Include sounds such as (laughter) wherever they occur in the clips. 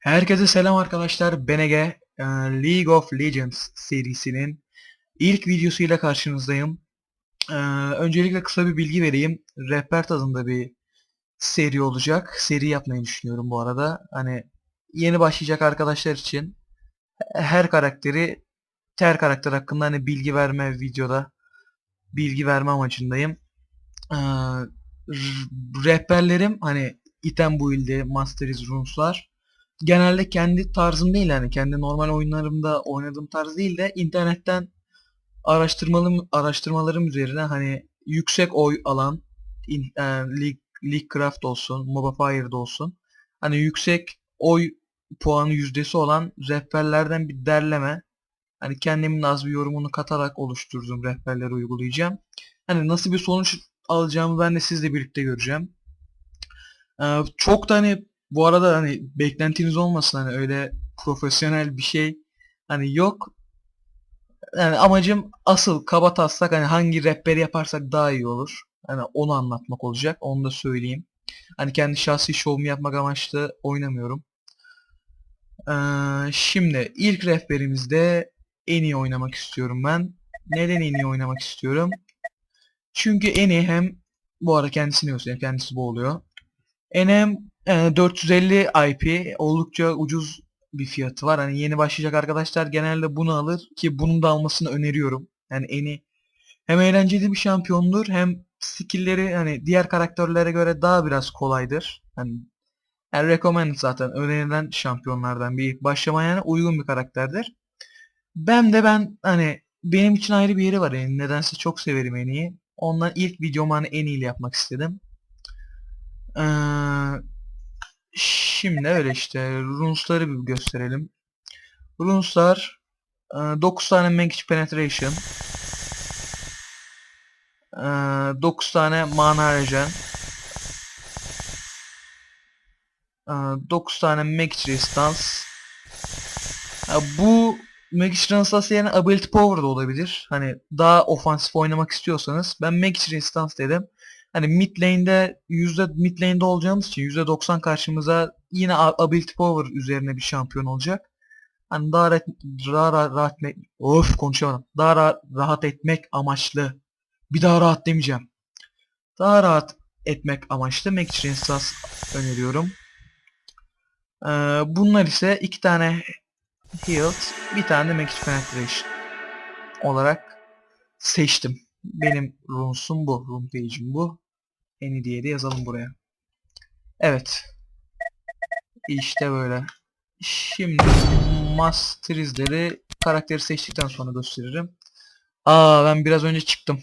Herkese selam arkadaşlar. Ben Ege. Ee, League of Legends serisinin ilk videosuyla karşınızdayım. Ee, öncelikle kısa bir bilgi vereyim. Rehber tadında bir seri olacak. Seri yapmayı düşünüyorum bu arada. Hani yeni başlayacak arkadaşlar için her karakteri her karakter hakkında hani bilgi verme videoda bilgi verme amacındayım. Ee, rehberlerim hani item build'i, Masteries, Runes'lar genelde kendi tarzım değil yani kendi normal oyunlarımda oynadığım tarz değil de internetten araştırmalım araştırmalarım üzerine hani yüksek oy alan in, e, League, Leaguecraft olsun, Mobifire'da olsun hani yüksek oy puanı yüzdesi olan rehberlerden bir derleme hani kendimin az bir yorumunu katarak oluşturduğum rehberleri uygulayacağım. Hani nasıl bir sonuç alacağımı ben de sizle birlikte göreceğim. Ee, çok da hani bu arada hani beklentiniz olmasın hani öyle profesyonel bir şey hani yok. Yani amacım asıl kaba taslak hani hangi rehberi yaparsak daha iyi olur. Hani onu anlatmak olacak. Onu da söyleyeyim. Hani kendi şahsi şovumu yapmak amaçlı oynamıyorum. Ee, şimdi ilk rehberimizde en iyi oynamak istiyorum ben. Neden en iyi oynamak istiyorum? Çünkü en iyi hem bu arada kendisini göstereyim. Kendisi bu oluyor. NM e, 450 IP oldukça ucuz bir fiyatı var. Hani yeni başlayacak arkadaşlar genelde bunu alır ki bunun da almasını öneriyorum. Yani eni hem eğlenceli bir şampiyondur hem skill'leri hani diğer karakterlere göre daha biraz kolaydır. Hani yani recommended zaten önerilen şampiyonlardan bir başlamaya uygun bir karakterdir. Ben de ben hani benim için ayrı bir yeri var yani nedense çok severim Eni'yi. Ondan ilk videomu hani en iyi yapmak istedim. Ee, şimdi öyle işte runes'ları bir gösterelim. Runes'lar 9 tane Magic Penetration 9 tane Mana Regen 9 tane Magic Resistance Bu Magic Resistance yerine Ability Power da olabilir. Hani daha ofansif oynamak istiyorsanız ben Magic Resistance dedim. Hani mid lane'de yüzde mid lane'de olacağımız için %90 karşımıza yine ability power üzerine bir şampiyon olacak. Hani daha rahat, daha rahat, rahat of konuşamadım. Daha rahat, rahat etmek amaçlı. Bir daha rahat demeyeceğim. Daha rahat etmek amaçlı Magic Resistance öneriyorum. Ee, bunlar ise iki tane Healed, bir tane de Magic Penetration olarak seçtim. Benim runes'um bu. Rune page'im bu. Eni diye de yazalım buraya. Evet. İşte böyle. Şimdi Masterizleri karakteri seçtikten sonra gösteririm. Aa ben biraz önce çıktım.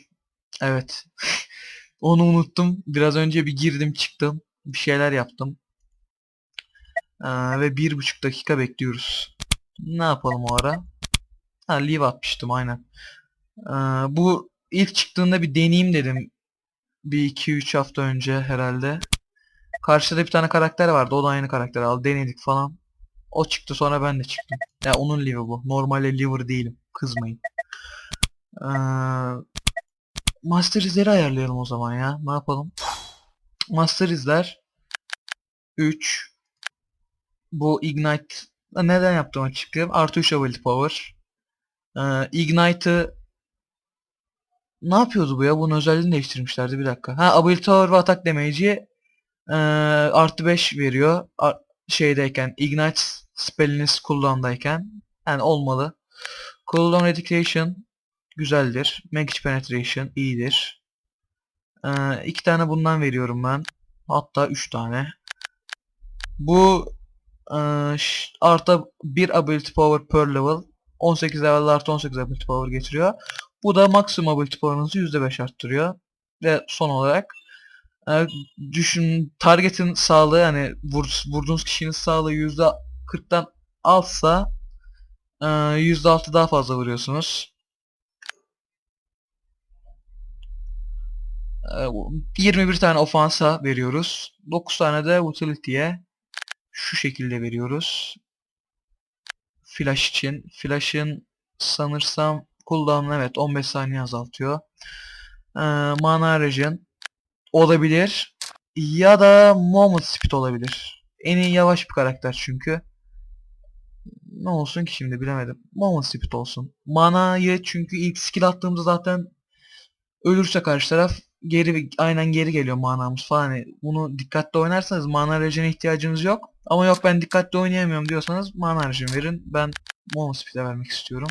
Evet. (laughs) Onu unuttum. Biraz önce bir girdim çıktım. Bir şeyler yaptım. Aa, ve bir buçuk dakika bekliyoruz. Ne yapalım o ara? Ha leave atmıştım aynen. Aa, bu ilk çıktığında bir deneyeyim dedim. Bir 2-3 hafta önce herhalde. Karşıda bir tane karakter vardı. O da aynı karakter aldı. Denedik falan. O çıktı sonra ben de çıktım. Ya onun liver bu. Normalde liver değilim. Kızmayın. Ee, Master izleri ayarlayalım o zaman ya. Ne yapalım? Master izler 3 Bu Ignite neden yaptım açıklayayım. Artı 3 ability power. Ee, Ignite'ı ne yapıyordu bu ya? Bunun özelliğini değiştirmişlerdi bir dakika. Ha ability power ve atak damage'i ee, artı 5 veriyor. Ar şeydeyken Ignite spelliniz cooldown'dayken. Yani olmalı. Cooldown Education güzeldir. Magic Penetration iyidir. Ee, iki tane bundan veriyorum ben. Hatta üç tane. Bu e, artı bir ability power per level. 18 level artı 18 ability power getiriyor. Bu da maksimum ability power'ınızı %5 arttırıyor. Ve son olarak e, düşün target'in sağlığı yani vur, vurduğunuz kişinin sağlığı %40'dan altsa e, %6 daha fazla vuruyorsunuz. E, 21 tane ofansa veriyoruz. 9 tane de utility'ye şu şekilde veriyoruz. Flash için. Flash'ın sanırsam cooldown'u evet 15 saniye azaltıyor. E, mana regen olabilir. Ya da moment speed olabilir. En iyi yavaş bir karakter çünkü. Ne olsun ki şimdi bilemedim. Moment Speed olsun. Manayı çünkü ilk skill attığımızda zaten ölürse karşı taraf geri aynen geri geliyor manamız falan. Hani bunu dikkatli oynarsanız mana rejine ihtiyacınız yok. Ama yok ben dikkatli oynayamıyorum diyorsanız mana rejim verin. Ben Moment Speed'e vermek istiyorum.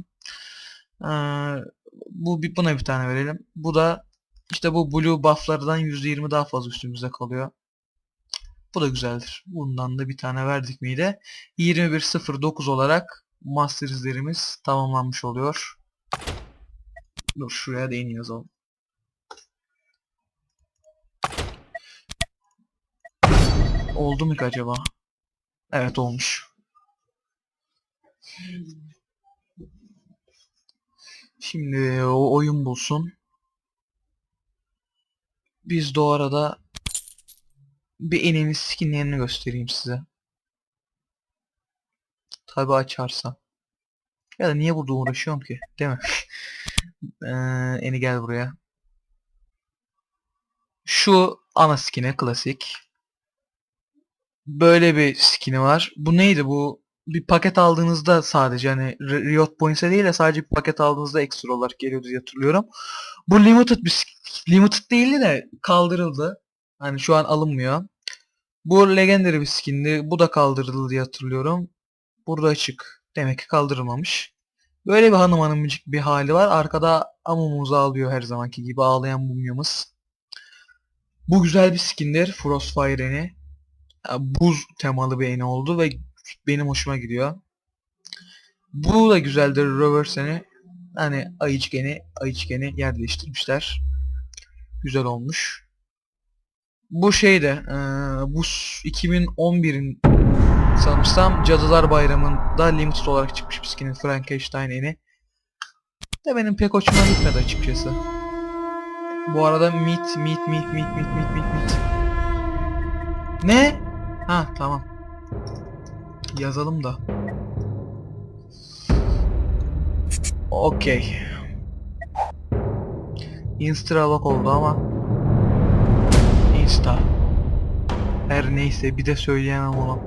Bu bir- buna bir tane verelim. Bu da işte bu blue buff'lardan %20 daha fazla üstümüzde kalıyor. Bu da güzeldir. Bundan da bir tane verdik miydi? 21.09 olarak master izlerimiz tamamlanmış oluyor. Dur şuraya iyi yazalım. Oldu mu acaba? Evet olmuş. Şimdi o oyun bulsun. Biz de o arada bir enemi skinlerini göstereyim size. Tabi açarsa. Ya da niye burada uğraşıyorum ki? Değil mi? (laughs) Ee, eni gel buraya. Şu ana skin'i klasik. Böyle bir skin'i var. Bu neydi bu? Bir paket aldığınızda sadece hani Ri- Riot Points'e değil de sadece bir paket aldığınızda ekstra olarak geliyordu diye hatırlıyorum. Bu limited bir limited değildi de kaldırıldı. Hani şu an alınmıyor. Bu legendary bir skindi. Bu da kaldırıldı diye hatırlıyorum. Burada açık. Demek ki kaldırılmamış. Böyle bir hanım hanımcık bir hali var. Arkada Amumuz ağlıyor her zamanki gibi ağlayan mumyamız. Bu güzel bir skindir. Frostfire eni. Ya, Buz temalı bir eni oldu ve benim hoşuma gidiyor. Bu da güzeldir reverse eni. Hani ayıcık eni, ayıcık eni yer değiştirmişler. Güzel olmuş. Bu şeyde eee, bu s- 2011'in sanırsam Cadılar Bayramı'nda limited olarak çıkmış bir skinin Frankenstein eni. De benim pek hoşuma gitmedi açıkçası. Bu arada meat meat meat meat meat meat meat meat. Ne? Ha tamam. Yazalım da. Okey. Insta lock oldu ama. Insta. Her neyse bir de söyleyemem onu.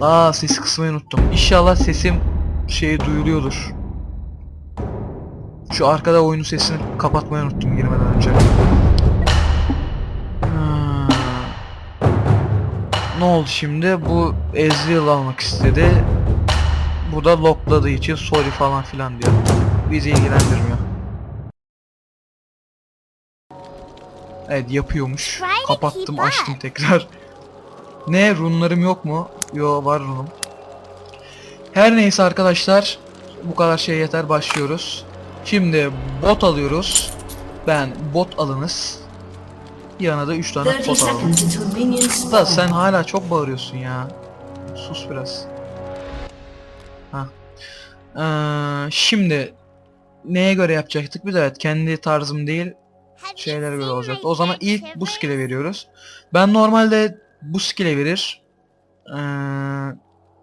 Aa ses kısmayı unuttum. İnşallah sesim şey duyuluyordur. Şu arkada oyunun sesini kapatmayı unuttum girmeden önce. Ne oldu şimdi? Bu Ezreal almak istedi. Bu da lockladığı için sorry falan filan diyor. Bizi ilgilendirmiyor. Evet yapıyormuş. Kapattım açtım tekrar. Ne runlarım yok mu? Yo var runum. Her neyse arkadaşlar bu kadar şey yeter başlıyoruz. Şimdi bot alıyoruz. Ben bot alınız. Yanına da 3 tane 30 bot alalım. seconds until minions Da sen hala çok bağırıyorsun ya. Sus biraz. Ha. Ee, şimdi neye göre yapacaktık? Bir de evet kendi tarzım değil şeylere göre olacaktı. O zaman ilk bu skill'e veriyoruz. Ben normalde bu skill'e verir. Ee,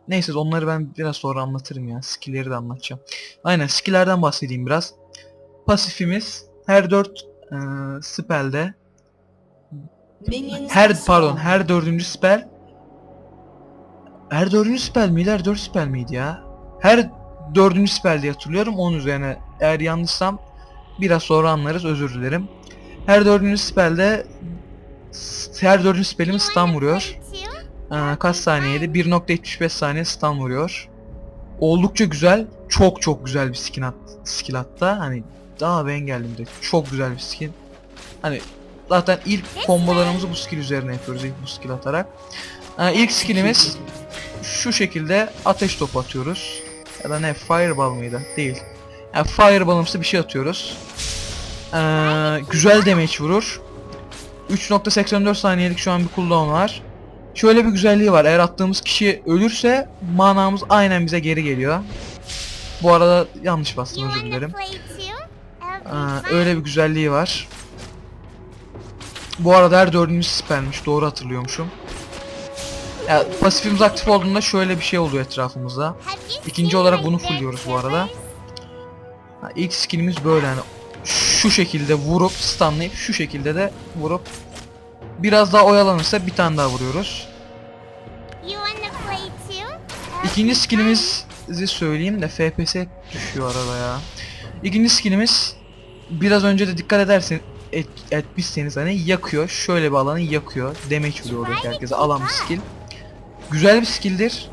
neyse onları ben biraz sonra anlatırım ya. Skill'leri de anlatacağım. Aynen skill'lerden bahsedeyim biraz. Pasifimiz her 4 e, spell'de Minions her pardon her dördüncü spell her dördüncü spell miydi? Her dört spell miydi ya? Her dördüncü spell diye hatırlıyorum. Onun üzerine eğer yanlışsam biraz sonra anlarız. Özür dilerim. Her dördüncü spellde her dördüncü spellimiz stun vuruyor. Ee, kaç saniyeydi? 1.75 saniye stun vuruyor. Oldukça güzel. Çok çok güzel bir skin at, skill hatta. Hani daha ben geldim de. Çok güzel bir skin. Hani zaten ilk kombolarımızı bu skill üzerine yapıyoruz. ilk bu skill atarak. Ee, ilk skillimiz şu şekilde ateş topu atıyoruz. Ya da ne? Fireball mıydı? Değil. Yani fireball'ımsı bir şey atıyoruz. Ee, güzel damage vurur. 3.84 saniyelik şu an bir cooldown var. Şöyle bir güzelliği var. Eğer attığımız kişi ölürse manamız aynen bize geri geliyor. Bu arada yanlış bastım özür dilerim. Ee, öyle bir güzelliği var. Bu arada her dördüncü spellmiş. Doğru hatırlıyormuşum. Ya, pasifimiz aktif olduğunda şöyle bir şey oluyor etrafımızda. İkinci olarak bunu fullliyoruz bu arada. Ha, ilk skillimiz böyle yani şu şekilde vurup stunlayıp şu şekilde de vurup biraz daha oyalanırsa bir tane daha vuruyoruz. İkinci skillimizi söyleyeyim de FPS düşüyor arada ya. İkinci skillimiz biraz önce de dikkat edersen et, etmişseniz hani yakıyor. Şöyle bir alanı yakıyor. Damage vuruyor oradaki herkese. Alan bir skill. Güzel bir skilldir.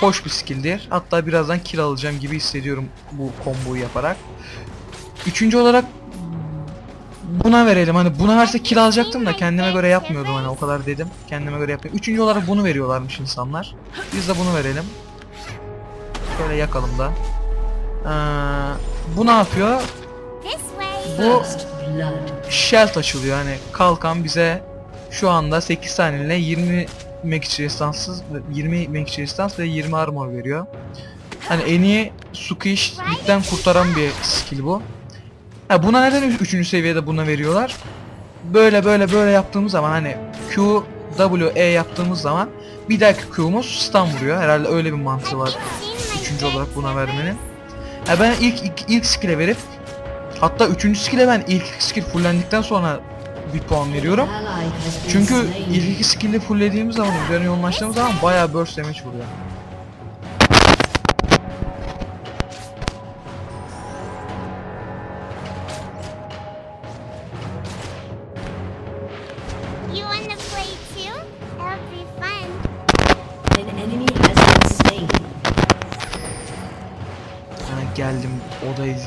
Hoş bir skilldir. Hatta birazdan kill alacağım gibi hissediyorum bu komboyu yaparak. Üçüncü olarak buna verelim. Hani buna verse kill alacaktım da kendime göre yapmıyordum hani o kadar dedim. Kendime göre yapıyorum. Üçüncü olarak bunu veriyorlarmış insanlar. Biz de bunu verelim. Şöyle yakalım da. Ee, bu ne yapıyor? Bu. Shell açılıyor hani kalkan bize şu anda 8 saniyeliğine 20 make resistance'sız 20 make resistance ve 20 armor veriyor. Hani en iyi Sukish ligden kurtaran bir skill bu. Ha buna neden 3. seviyede buna veriyorlar? Böyle böyle böyle yaptığımız zaman hani Q W E yaptığımız zaman bir dahaki Q'muz stun vuruyor. Herhalde öyle bir mantığı var. Üçüncü olarak buna vermenin. Ha ben ilk ilk, ilk skill'e verip hatta üçüncü skill'e ben ilk skill fullendikten sonra bir puan veriyorum. Çünkü ilk iki skill'i fulllediğimiz zaman üzerine yoğunlaştığımız zaman bayağı burst damage vuruyor.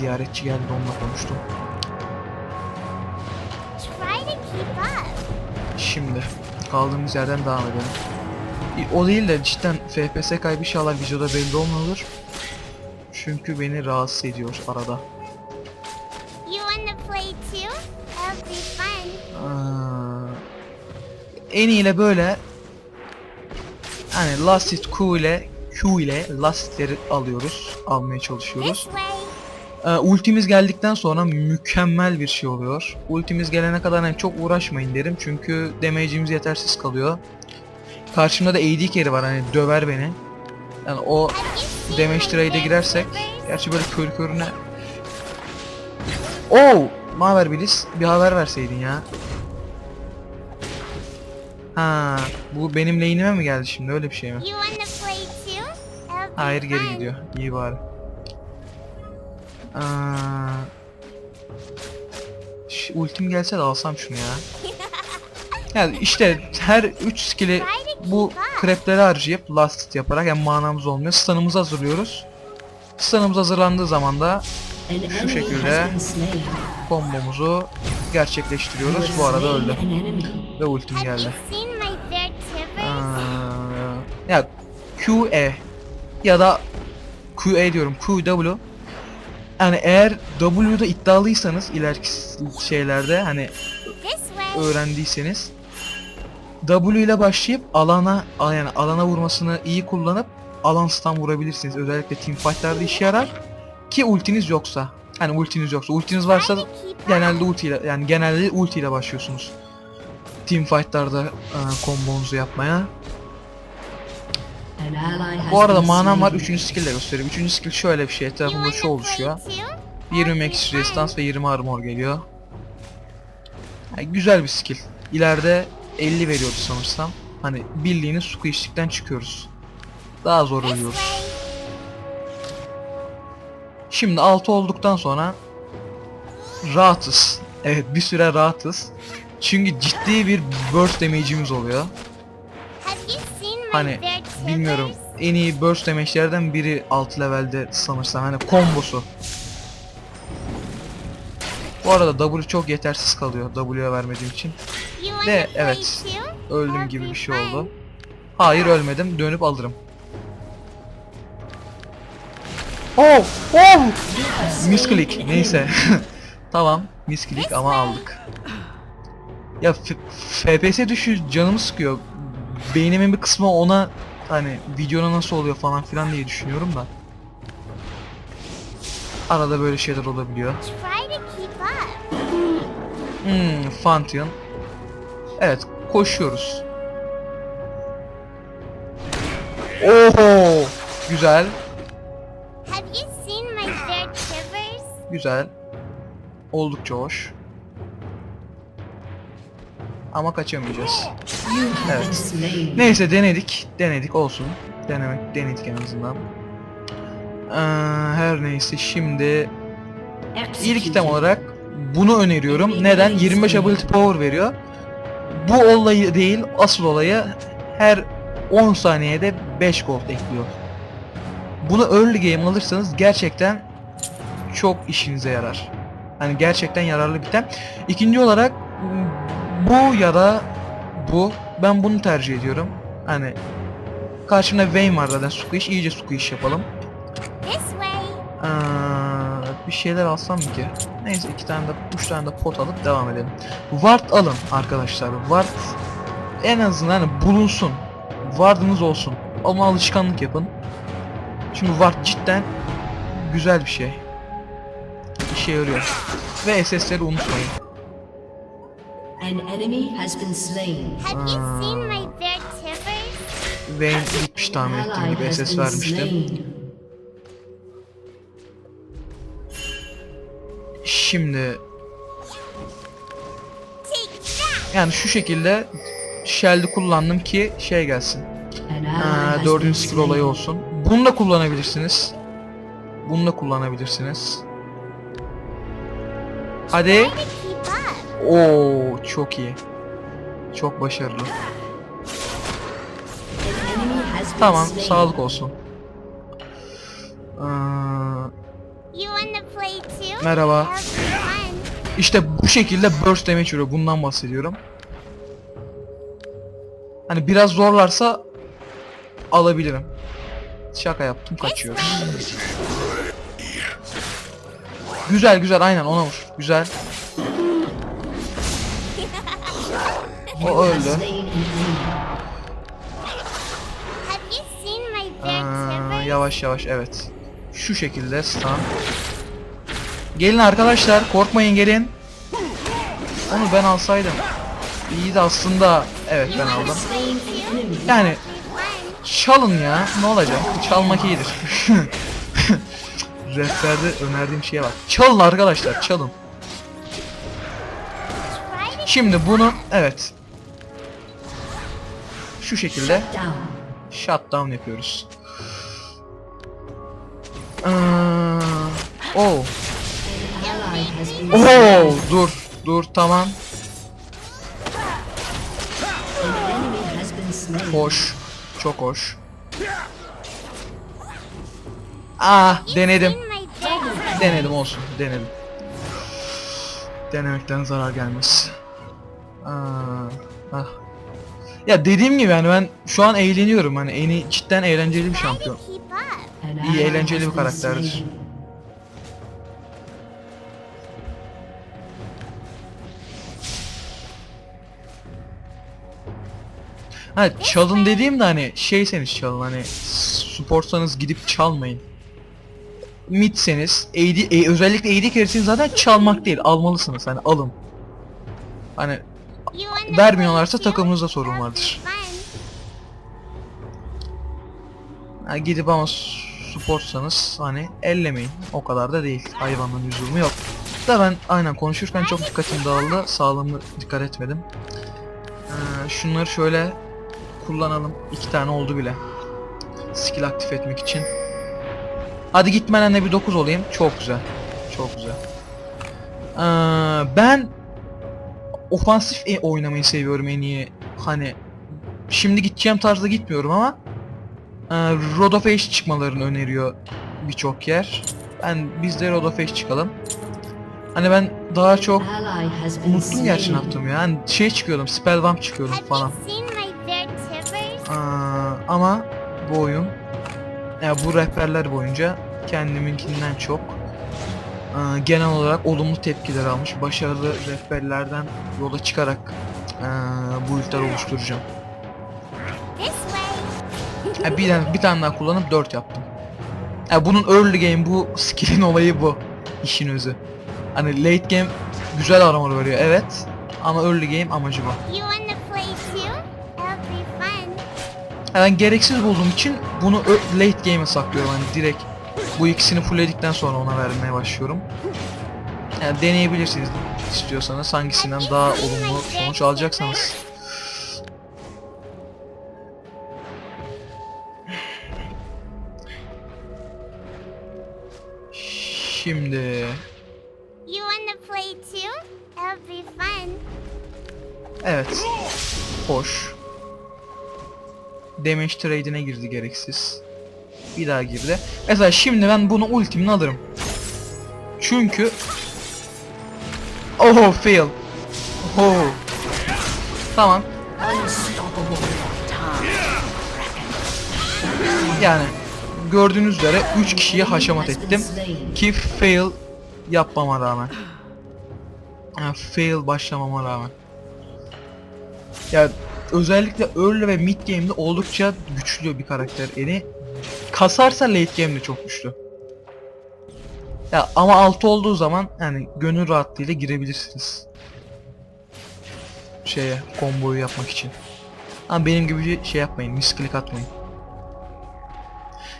Ziyaretçi geldi onunla konuştum. Şimdi kaldığımız yerden devam edelim. İ- O değil de cidden FPS kaybı inşallah videoda belli olmuyor. Çünkü beni rahatsız ediyor arada. En iyiyle böyle hani last hit Q ile Q ile last hitleri alıyoruz. Almaya çalışıyoruz. Ee, ultimiz geldikten sonra mükemmel bir şey oluyor. Ultimiz gelene kadar hani çok uğraşmayın derim çünkü damage'imiz yetersiz kalıyor. Karşımda da AD carry var hani döver beni. Yani o damage trade'e girersek gerçi böyle kör körüne Oo! Ne haber Bilis? Bir haber verseydin ya. Ha, bu benim lane'ime mi geldi şimdi öyle bir şey mi? Hayır geri gidiyor. İyi bari. Aa, ultim gelse de alsam şunu ya. (laughs) Yani işte her 3 skill'i bu krepleri harcayıp last yaparak hem manamız olmuyor. Stun'ımızı hazırlıyoruz. Stun'ımız hazırlandığı zaman da Şu şekilde kombomuzu gerçekleştiriyoruz. Bu arada öldü. Ve ultim geldi. Aa, ya QE ya da QE diyorum QW yani eğer W'da iddialıysanız ileriki şeylerde hani öğrendiyseniz W ile başlayıp alana yani alana vurmasını iyi kullanıp alan stun vurabilirsiniz. Özellikle team fight'larda işe yarar ki ultiniz yoksa. Hani ultiniz yoksa. Ultiniz varsa genelde ultiyle yani genelde ultiyle başlıyorsunuz. Team fight'larda e, kombonuzu yapmaya. Bu arada manam var. Üçüncü skill de göstereyim. Üçüncü skill şöyle bir şey. You Etrafımda şu oluşuyor. play too? 20 That'll be max fun. resistance ve 20 armor geliyor. Yani güzel bir skill. İleride 50 veriyordu sanırsam. Hani bildiğiniz su içtikten çıkıyoruz. Daha zor oluyoruz. Şimdi 6 olduktan sonra rahatız. Evet bir süre rahatız. Çünkü ciddi bir burst damage'imiz oluyor. Hani bilmiyorum en iyi burst damage'lerden biri 6 levelde sanırsam hani kombosu. Bu arada W çok yetersiz kalıyor W'ye vermediğim için. De evet öldüm gibi bir şey oldu. Hayır ölmedim dönüp alırım. Oh! Oh! Misklik neyse. (laughs) tamam misklik ama aldık. Ya FPS düşüyor canımı sıkıyor. Beynimin bir kısmı ona hani videona nasıl oluyor falan filan diye düşünüyorum da. Arada böyle şeyler olabiliyor. Hmm, Fantion. Evet, koşuyoruz. Oho! Güzel, Have you seen my red shivers? güzel. Oldukça hoş. Ama kaçamayacağız. Evet. Neyse denedik, denedik olsun. Denemek, denedik en azından. Ee, her neyse şimdi ilk item olarak bunu öneriyorum. Neden? 25 ability power veriyor. Bu olayı değil, asıl olayı her 10 saniyede 5 gold ekliyor. Bunu early game alırsanız gerçekten çok işinize yarar. Hani gerçekten yararlı bir item. İkinci olarak bu ya da bu. Ben bunu tercih ediyorum. Hani karşımda Vayne var zaten Squish. iyice Squish yapalım. Ee, bir şeyler alsam mı ki? Neyse iki tane de üç tane de pot alıp devam edelim. Ward alın arkadaşlar. Ward en azından hani bulunsun. Ward'ınız olsun. Ama alışkanlık yapın. Çünkü Ward cidden güzel bir şey. İşe yarıyor. Ve SS'leri unutmayın. An enemy has been slain. Have you seen my bear tippers? Vayne gitmiş tahmin ettiğim gibi SS vermiştim. Şimdi yani şu şekilde Shell'de kullandım ki şey gelsin. Been dördüncü skill olayı olsun. Bunu da kullanabilirsiniz. Bunu da kullanabilirsiniz. Hadi. Oo çok iyi. Çok başarılı. Tamam, sağlık olsun. Ee, merhaba. İşte bu şekilde burst damage vuruyor. Bundan bahsediyorum. Hani biraz zorlarsa alabilirim. Şaka yaptım, way. Güzel güzel aynen ona vur. Güzel. Bear Aa, tippers? yavaş yavaş evet. Şu şekilde stun. Gelin arkadaşlar korkmayın gelin. Onu ben alsaydım. İyi de aslında evet ben aldım. Yani çalın ya ne olacak? Çalmak iyidir. (laughs) Rehberde önerdiğim şeye bak. Çalın arkadaşlar çalın. Şimdi bunu evet. Şu şekilde Down. shutdown yapıyoruz. Ee, oh. Slain. dur, dur, tamam. Hoş, çok hoş. Ah, denedim. Denedim olsun, denedim. Denemekten zarar gelmez. Aa, ah. Ya dediğim gibi yani ben şu an eğleniyorum hani en iyi, cidden eğlenceli bir şampiyon. İyi, eğlenceli bir karakterdir. Ha çalın dediğim de hani şeyseniz çalın hani sportsanız gidip çalmayın. Midseniz, AD, e, özellikle AD carry'siniz zaten çalmak değil almalısınız hani alın. Hani vermiyorlarsa takımınızda sorun vardır. ha, gidip ama sportsanız hani ellemeyin. O kadar da değil. Hayvanın lüzumu yok. Da ben aynen konuşurken çok dikkatim dağıldı. Sağlığımı dikkat etmedim. Ee, şunları şöyle kullanalım. İki tane oldu bile. Skill aktif etmek için. Hadi gitmeden de bir 9 olayım. Çok güzel. Çok güzel. Ee, ben ofansif e- oynamayı seviyorum en iyi. Hani şimdi gideceğim tarzda gitmiyorum ama e, Rod of Age çıkmalarını öneriyor birçok yer. Ben biz de Rod of Age çıkalım. Hani ben daha çok unuttum gerçi ne yaptım ya. Hani şey çıkıyordum, Spellbomb çıkıyordum falan. Aa, ama bu oyun ya bu rehberler boyunca kendiminkinden çok genel olarak olumlu tepkiler almış. Başarılı rehberlerden yola çıkarak aa, bu ülkeler oluşturacağım. Bir, tane, bir tane daha kullanıp 4 yaptım. Ya bunun early game bu skill'in (laughs) olayı bu. işin özü. Hani late game güzel armor veriyor evet. Ama early game amacı bu. Ya Ben gereksiz bulduğum için bunu late game'e saklıyorum hani direkt bu ikisini fullledikten sonra ona vermeye başlıyorum. Yani deneyebilirsiniz istiyorsanız hangisinden daha olumlu sonuç alacaksanız. Şimdi Evet. Hoş. Damage trade'ine girdi gereksiz. Bir daha girdi. Mesela şimdi ben bunu ultimini alırım. Çünkü Oh fail. Oh. Tamam. Yani gördüğünüz üzere 3 kişiyi haşamat ettim. Ki fail yapmama rağmen. Yani fail başlamama rağmen. Ya özellikle early ve mid game'de oldukça güçlü bir karakter Eni. Kasarsa late game'de çok güçlü. Ya ama altı olduğu zaman yani gönül rahatlığıyla girebilirsiniz. Şeye, komboyu yapmak için. Ama benim gibi şey yapmayın, misklik atmayın.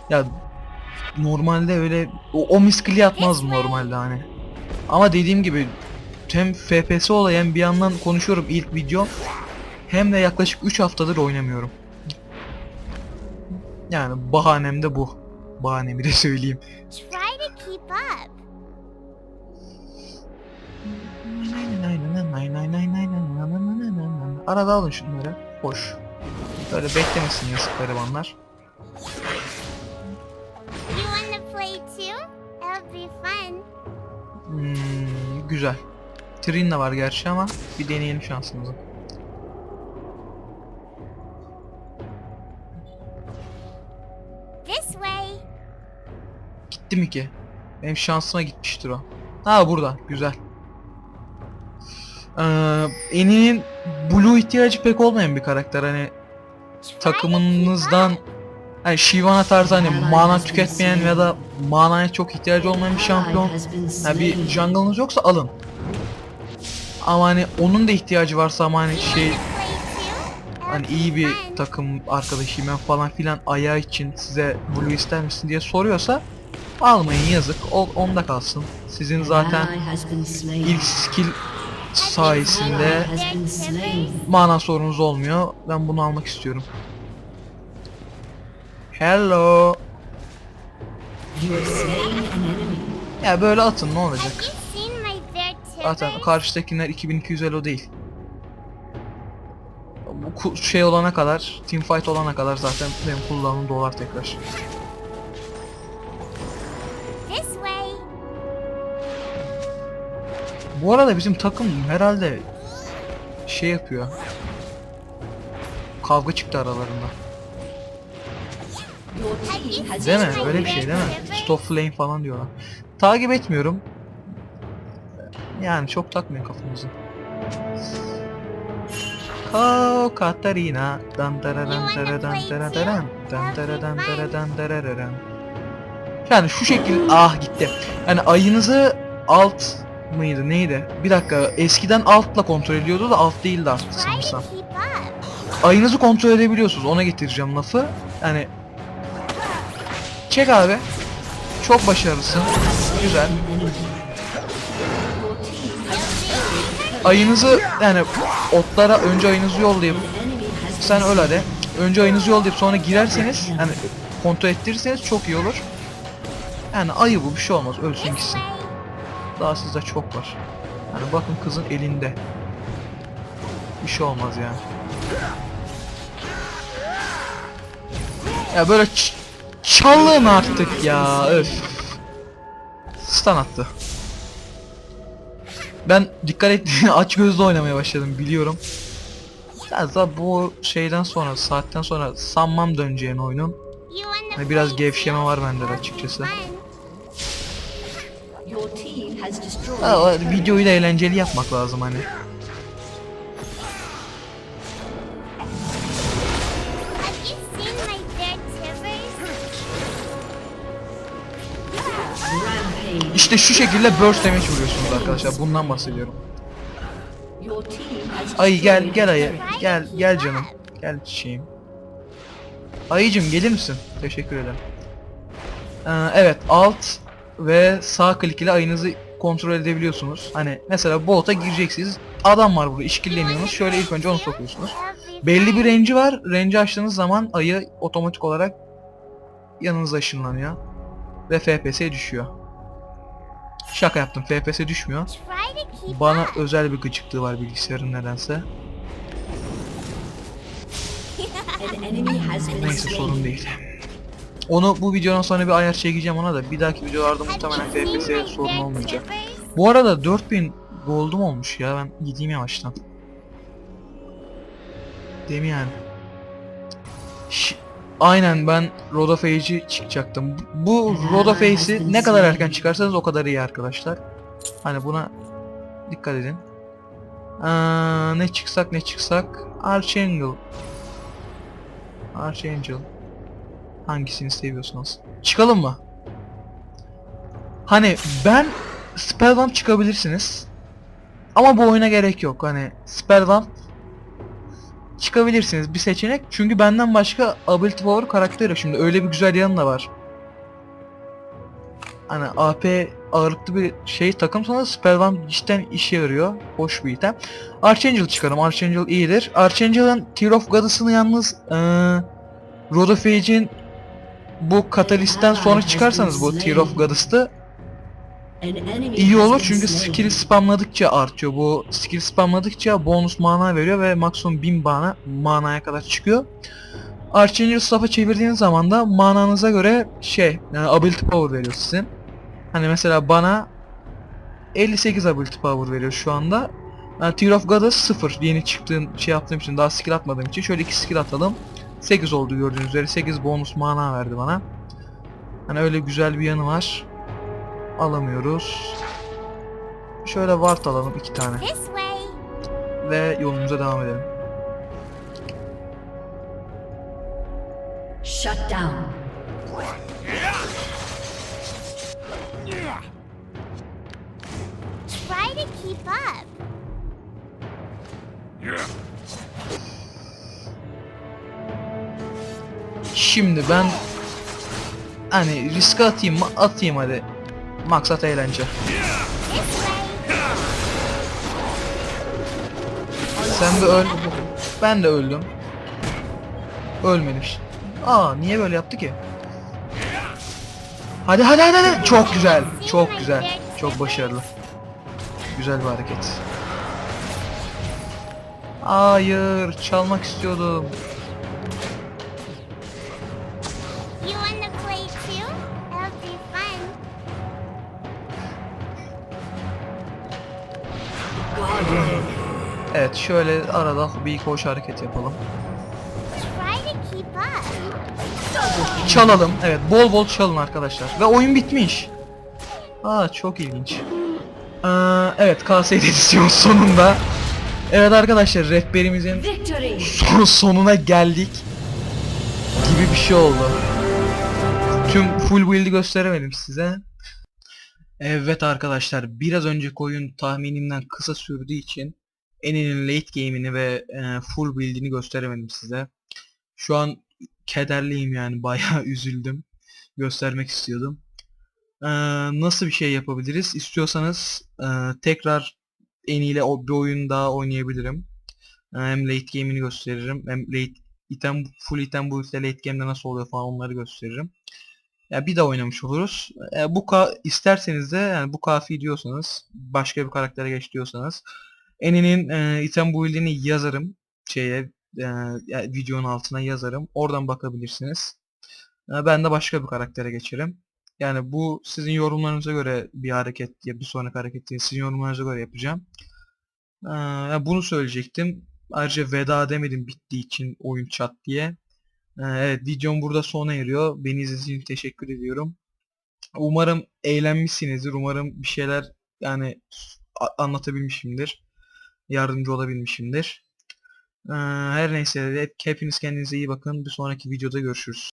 Ya normalde öyle o, o miskili atmaz normalde hani. Ama dediğim gibi hem FPS olayan bir yandan konuşuyorum ilk video hem de yaklaşık 3 haftadır oynamıyorum. Yani bahanem de bu. Bahanemi de (laughs) söyleyeyim. Try to keep up. Arada alın şunları. Hoş. Böyle beklemesin yazık garibanlar. Hmm, güzel. Trin de var gerçi ama bir deneyelim şansımızı. Gitti mi ki? Benim şansıma gitmiştir o. Ha burada. Güzel. Ee, Eni'nin blue ihtiyacı pek olmayan bir karakter. Hani takımınızdan hani Shyvana tarzı hani mana tüketmeyen ya da manaya çok ihtiyacı olmayan bir şampiyon. Ha, bir jungle'ınız yoksa alın. Ama hani onun da ihtiyacı varsa ama hani şey hani iyi bir takım arkadaşıyım falan filan ayağı için size blue ister misin diye soruyorsa almayın yazık. O onda kalsın. Sizin zaten ilk skill sayesinde mana sorunuz olmuyor. Ben bunu almak istiyorum. Hello. Ya böyle atın ne olacak? Zaten karşıdakiler 2200 elo değil. Bu şey olana kadar, teamfight olana kadar zaten benim kullanım dolar tekrar. Bu arada bizim takım herhalde şey yapıyor. Kavga çıktı aralarında. Değil mi? Öyle bir şey değil mi? Stop flame falan diyorlar. Takip etmiyorum. Yani çok takmıyor kafamızı. Kao Katarina dan dararan dararan dararan dan dararan dararan dararan. Yani şu şekil ah gitti. Yani ayınızı alt mıydı neydi? Bir dakika eskiden altla kontrol ediyordu da alt değildi artık sanırsam. Ayınızı kontrol edebiliyorsunuz ona getireceğim lafı. Yani çek abi. Çok başarılısın. Güzel. Ayınızı yani otlara önce ayınızı yollayıp sen öl hadi. Önce ayınızı yollayıp sonra girerseniz yani kontrol ettirirseniz çok iyi olur. Yani ayı bu bir şey olmaz ölsün gitsin. Daha sizde çok var. Yani bakın kızın elinde. Bir şey olmaz yani. Ya böyle çalın artık ya öf. Stun attı. Ben dikkat et (laughs) aç gözlü oynamaya başladım biliyorum. Zaten bu şeyden sonra saatten sonra sanmam döneceğini oyunun. Hani biraz gevşeme var bende açıkçası. O videoyu da eğlenceli yapmak lazım hani. İşte şu şekilde burst damage vuruyorsunuz arkadaşlar. Bundan bahsediyorum. Ay gel gel ayı. Gel gel canım. Gel çiçeğim. Ayıcım gelir misin? Teşekkür ederim. Ee, evet alt ve sağ klik ile ayınızı kontrol edebiliyorsunuz. Hani mesela bota gireceksiniz. Adam var burada işkilleniyorsunuz. Şöyle ilk önce onu sokuyorsunuz. Belli bir range'i var. Range'i açtığınız zaman ayı otomatik olarak yanınıza ışınlanıyor. Ve FPS düşüyor. Şaka yaptım. FPS düşmüyor. To keep Bana özel bir gıcıklığı var bilgisayarın nedense. Neyse sorun değil. Onu bu videodan sonra bir ayar çekeceğim ona da. Bir dahaki videolarda muhtemelen FPS sorun olmayacak. Bu arada 4000 gold'um olmuş ya. Ben gideyim yavaştan. Değil mi yani? Ş- Aynen ben Road of Age'i çıkacaktım. Bu Road of Age'i ne kadar erken çıkarsanız o kadar iyi arkadaşlar. Hani buna dikkat edin. Aa, ne çıksak ne çıksak Archangel. Archangel. Hangisini seviyorsanız. Çıkalım mı? Hani ben Spellbomb çıkabilirsiniz. Ama bu oyuna gerek yok. Hani Spellbomb çıkabilirsiniz bir seçenek. Çünkü benden başka ability power karakteri yok. Şimdi öyle bir güzel yanı da var. Hani AP ağırlıklı bir şey takım sonra Spellbomb cidden işe yarıyor. Hoş bir item. Archangel çıkarım. Archangel iyidir. Archangel'ın Tear of Goddess'ını yalnız eee Road bu Catalyst'ten sonra çıkarsanız bu Tear of enemy İyi olur çünkü skill spamladıkça artıyor. Bu skill spamladıkça bonus mana veriyor ve maksimum 1000 mana manaya kadar çıkıyor. Archangel staff'a çevirdiğiniz zaman da mananıza göre şey, yani ability power veriyor sizin. Hani mesela bana 58 ability power veriyor şu anda. Yani Tear of Goddess 0. Yeni çıktığım şey yaptığım için daha skill atmadığım için şöyle iki skill atalım. 8 oldu gördüğünüz üzere. 8 bonus mana verdi bana. Hani öyle güzel bir yanı var. Alamıyoruz. Şöyle ward alalım iki tane ve yolumuza devam edelim. Shut down. Şimdi ben hani riske atayım mı? Atayım hadi. Maksat eğlence. Sen bir öl. Ben de öldüm. Ölmedim. Aa niye böyle yaptı ki? Hadi hadi hadi hadi. Çok güzel. Çok güzel. Çok başarılı. Güzel bir hareket. Hayır, çalmak istiyordum. Evet, şöyle arada bir koş hareket yapalım. Çalalım. Evet, bol bol çalın arkadaşlar. Ve oyun bitmiş. Aa, çok ilginç. Ee, evet, KS edisyon (laughs) sonunda. Evet arkadaşlar, rehberimizin son sonuna geldik gibi bir şey oldu. Tüm full build'i gösteremedim size. Evet arkadaşlar biraz önceki oyun tahminimden kısa sürdüğü için Eni'nin late game'ini ve e, full build'ini gösteremedim size. Şu an kederliyim yani (laughs) bayağı üzüldüm. Göstermek istiyordum. Ee, nasıl bir şey yapabiliriz? İstiyorsanız e, tekrar Eni ile bir oyun daha oynayabilirim. Ee, Hem late game'ini gösteririm. Hem late item, full item bu işte late game'de nasıl oluyor falan onları gösteririm. Ya bir de oynamış oluruz. E, bu isterseniz de yani bu kafi diyorsanız başka bir karaktere geç diyorsanız Eni'nin e, item build'ini yazarım şeye e, videonun altına yazarım. Oradan bakabilirsiniz. E, ben de başka bir karaktere geçerim. Yani bu sizin yorumlarınıza göre bir hareket ya bir sonraki hareket değil, sizin yorumlarınıza göre yapacağım. Ya bunu söyleyecektim. Ayrıca veda demedim bittiği için oyun çat diye. Ee, evet videom burada sona eriyor. Beni izlediğiniz için teşekkür ediyorum. Umarım eğlenmişsinizdir. Umarım bir şeyler yani anlatabilmişimdir. Yardımcı olabilmişimdir. Her neyse hep, hepiniz kendinize iyi bakın. Bir sonraki videoda görüşürüz.